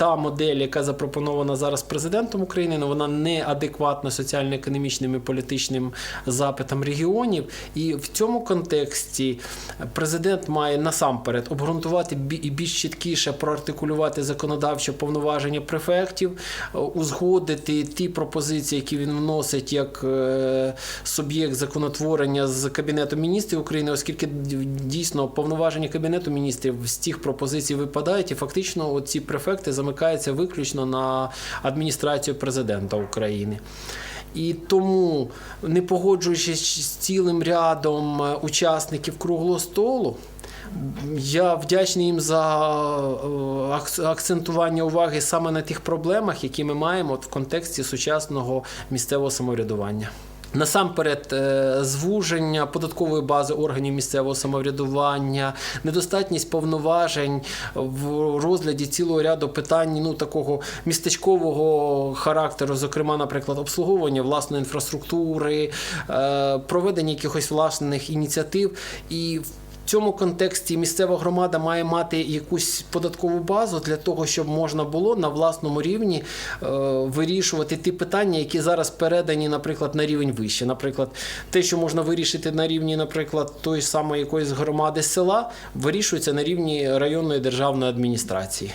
та модель, яка запропонована зараз президентом України, ну, вона не адекватна соціально-економічним і політичним запитам регіонів. І в цьому контексті президент має насамперед обґрунтувати і більш чіткіше проартикулювати законодавче повноваження префектів, е, узгодити ті пропозиції, які він вносить як е, суб'єкт законотворення з Кабінетом міністрів України, оскільки дійсно повноваження Кабінету міністрів з тих пропозицій випадають, і фактично ці префекти замикаються виключно на адміністрацію президента України. І тому, не погоджуючись з цілим рядом е, учасників круглого столу, я вдячний їм за е, акцентування уваги саме на тих проблемах, які ми маємо в контексті сучасного місцевого самоврядування. Насамперед, е, звуження податкової бази органів місцевого самоврядування, недостатність повноважень в розгляді цілого ряду питань ну такого містечкового характеру, зокрема, наприклад, обслуговування власної інфраструктури, е, проведення якихось власних ініціатив. І цьому контексті місцева громада має мати якусь податкову базу для того, щоб можна було на власному рівні е, вирішувати ті питання, які зараз передані, наприклад, на рівень вище. Наприклад, те, що можна вирішити на рівні, наприклад, тої самої якоїсь громади села, вирішується на рівні районної державної адміністрації.